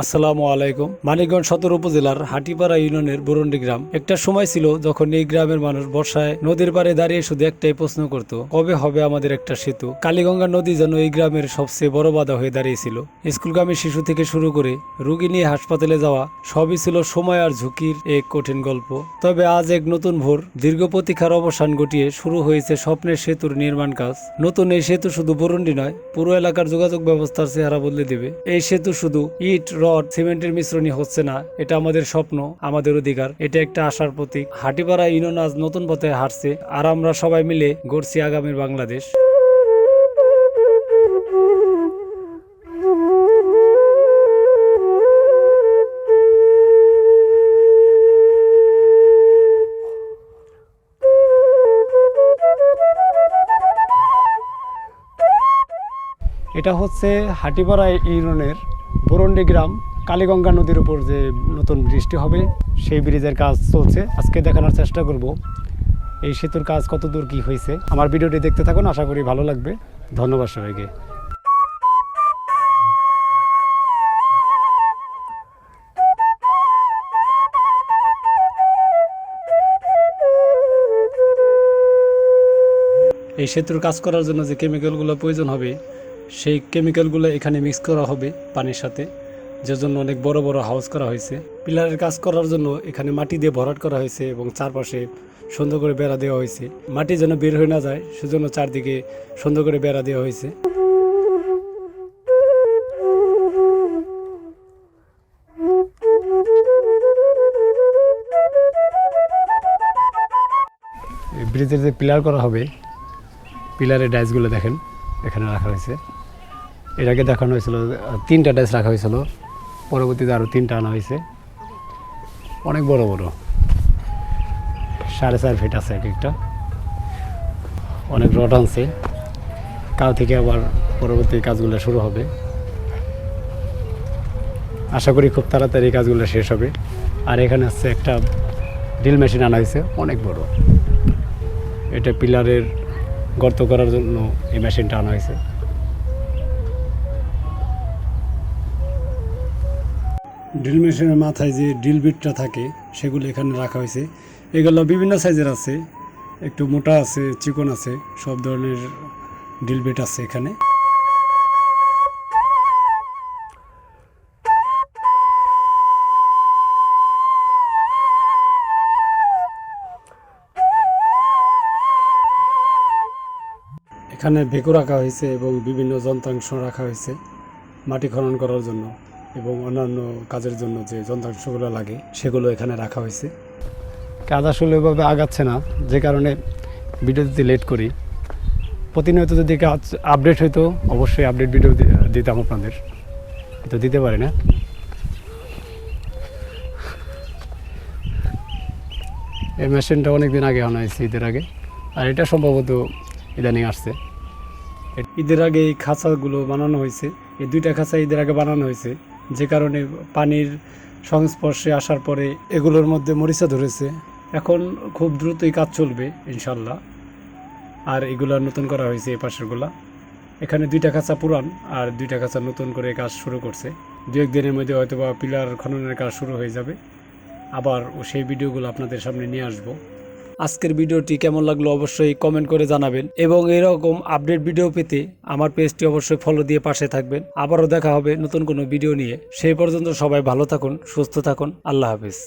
আসসালামু আলাইকুম। মানিকগঞ্জ সদর উপজেলার হাটিপাড়া ইউনিয়নের বুরন্ডি গ্রাম। একটা সময় ছিল যখন এই গ্রামের মানুষ বর্ষায় নদীর পাড়ে দাঁড়িয়ে শুধু একটাই প্রশ্ন করত, কবে হবে আমাদের একটা সেতু? কালীগঙ্গা নদী যেন এই গ্রামের সবচেয়ে বড় বাধা হয়ে দাঁড়িয়েছিল। স্কুলগামী শিশু থেকে শুরু করে রুগী নিয়ে হাসপাতালে যাওয়া, সবই ছিল সময় আর ঝুঁকির এক কঠিন গল্প। তবে আজ এক নতুন ভোর, দীর্ঘ প্রতীক্ষার অবসান ঘটিয়ে শুরু হয়েছে স্বপ্নের সেতুর নির্মাণ কাজ। নতুন এই সেতু শুধু বুরন্ডি নয়, পুরো এলাকার যোগাযোগ ব্যবস্থার চেহারা বদলে দেবে। এই সেতু শুধু ইট রড সিমেন্টের মিশ্রণই হচ্ছে না, এটা আমাদের স্বপ্ন, আমাদের অধিকার। এটা একটা আশার প্রতীক। হাটিপাড়া ইউনিয়ন আজ নতুন পথে হাঁটছে, আর আমরা সবাই মিলে গড়ছি আগামীর বাংলাদেশ। এটা হচ্ছে হাটিপাড়া ইউনিয়নের বরন্ডি গ্রাম, কালীগঙ্গা নদীর উপর যে নতুন বৃষ্টি হবে, সেই ব্রিজের কাজ চলছে। আজকে দেখানোর চেষ্টা করব এই সেতুর কাজ কত দূর কী হয়েছে। আমার ভিডিওটি দেখতে থাকুন, আশা করি ভালো লাগবে। ধন্যবাদ সবাইকে। এই সেতুর কাজ করার জন্য যে কেমিক্যালগুলো প্রয়োজন হবে সেই কেমিক্যালগুলো এখানে মিক্স করা হবে পানির সাথে, যার জন্য অনেক বড় বড় হাউস করা হয়েছে। পিলারের কাজ করার জন্য এখানে মাটি দিয়ে ভরাট করা হয়েছে এবং চারপাশে সুন্দর করে বেড়া দেওয়া হয়েছে। মাটি যেন বের হয়ে না যায়, সেজন্য চারদিকে সুন্দর করে বেড়া দেওয়া হয়েছে। ব্রিজের যে পিলার করা হবে পিলারের ডাইসগুলো দেখেন, এখানে রাখা হয়েছে। আগে দেখানো হয়েছিল, তিনটা ডাইস রাখা হয়েছিল, পরবর্তীতে আরও তিনটা আনা হয়েছে। অনেক বড় বড়। সাড়ে চার ফিট আছে এক একটা অনেক রড আনছে। কাল থেকে আবার পরবর্তী কাজগুলো শুরু হবে। আশা করি খুব তাড়াতাড়ি কাজগুলো শেষ হবে। আর এখানে হচ্ছে একটা ড্রিল মেশিন আনা হয়েছে, অনেক বড়। এটা পিলারের গর্ত করার জন্য এই মেশিনটা আনা হয়েছে। ড্রিল মেশিনের মাথায় যে ড্রিল বিটটা থাকে, সেগুলো এখানে রাখা হয়েছে। এগুলো বিভিন্ন সাইজের আছে, একটু মোটা আছে, চিকন আছে, সব ধরনের ড্রিল বিট আছে এখানে। এখানে ভেকু রাখা হয়েছে এবং বিভিন্ন যন্ত্রাংশ রাখা হয়েছে মাটি খনন করার জন্য। এবং অন্যান্য কাজের জন্য যে যন্ত্রাংশগুলো লাগে, সেগুলো এখানে রাখা হয়েছে। কাজ আসলে ওইভাবে আগাচ্ছে না, যে কারণে ভিডিও দিতে লেট করি। প্রতিনিয়ত যদি কাজ আপডেট হইতো, অবশ্যই আপডেট ভিডিও দিতাম আপনাদের। তো দিতে পারি না। এই মেশিনটা অনেক দিন আগে আনা হয়েছে ঈদের আগে, আর এটা সম্ভবত ইদানিং আসছে। ঈদের আগে এই খাঁচাগুলো বানানো হয়েছে। এই দুইটা খাঁচা ঈদের আগে বানানো হয়েছে। যে কারণে পানির সংস্পর্শে আসার পরে এগুলোর মধ্যে মরিচা ধরেছে। এখন খুব দ্রুতই কাজ চলবে ইনশাল্লাহ আর এগুলো নতুন করা হয়েছে এই পাশেরগুলা। এখানে দুইটা খাঁচা পুরান আর দুইটা খাঁচা নতুন করে কাজ শুরু করছে। দু একদিনের মধ্যে হয়তো বা পিলার খননের কাজ শুরু হয়ে যাবে। আবার সেই ভিডিওগুলো আপনাদের সামনে নিয়ে আসব। আজকের ভিডিওটি কেমন লাগল অবশ্যই কমেন্ট করে জানাবেন এবং এরকম আপডেট ভিডিও পেতে আমার পেজটি অবশ্যই ফলো দিয়ে পাশে থাকবেন। আবারও দেখা হবে নতুন কোনো ভিডিও নিয়ে। সেই পর্যন্ত সবাই ভালো থাকুন, সুস্থ থাকুন। আল্লাহ হাফিজ।